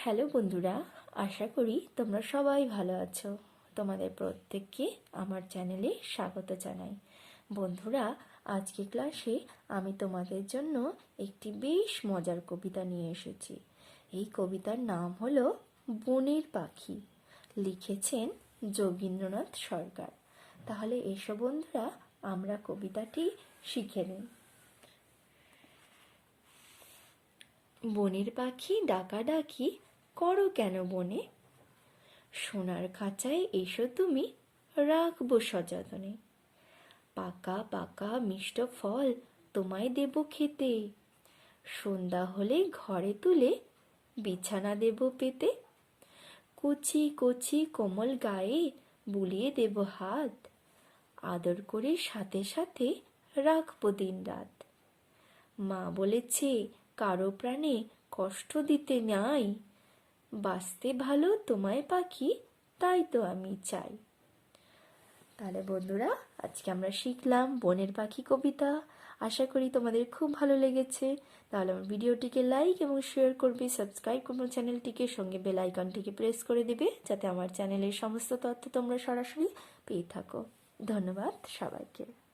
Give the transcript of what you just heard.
Hello বন্ধুরা, আশা করি তোমরা সবাই ভালো আছো। তোমাদের প্রত্যেককে আমার চ্যানেলে স্বাগত জানাই। বন্ধুরা, আজকে ক্লাসে আমি তোমাদের জন্য একটি বেশ মজার কবিতা নিয়ে এসেছি। এই কবিতার নাম হলো বনের পাখি। লিখেছেন যোগীন্দ্রনাথ সরকার। তাহলে এসো বন্ধুরা, আমরা কবিতাটি শিখে নিই। বনের পাখি ডাকাডাকি করো কেন বনে? সোনার খাঁচায় এসো তুমি, রাখব সযতনে। পাকা পাকা মিষ্ট ফল তোমায় দেব খেতে। সন্ধ্যা হলে ঘরে তুলে বিছানা দেব পেতে। কচি কচি কোমল গায়ে বুলিয়ে দেব হাত। আদর করে সাথে সাথে রাখব দিন রাত। মা বলেছে, কারও প্রাণে কষ্ট দিতে নাই। বাঁচতে ভালো তোমায় পাখি, তাই তো আমি চাই। তাহলে বন্ধুরা, আজকে আমরা শিখলাম বনের পাখি কবিতা। আশা করি তোমাদের খুব ভালো লেগেছে। তাহলে আমার ভিডিওটিকে লাইক এবং শেয়ার করবে সাবস্ক্রাইব করব চ্যানেলটিকে সঙ্গে বেল আইকনটিকে প্রেস করে দেবে, যাতে আমার চ্যানেলের সমস্ত তথ্য তোমরা সরাসরি পেয়ে থাকো। ধন্যবাদ সবাইকে।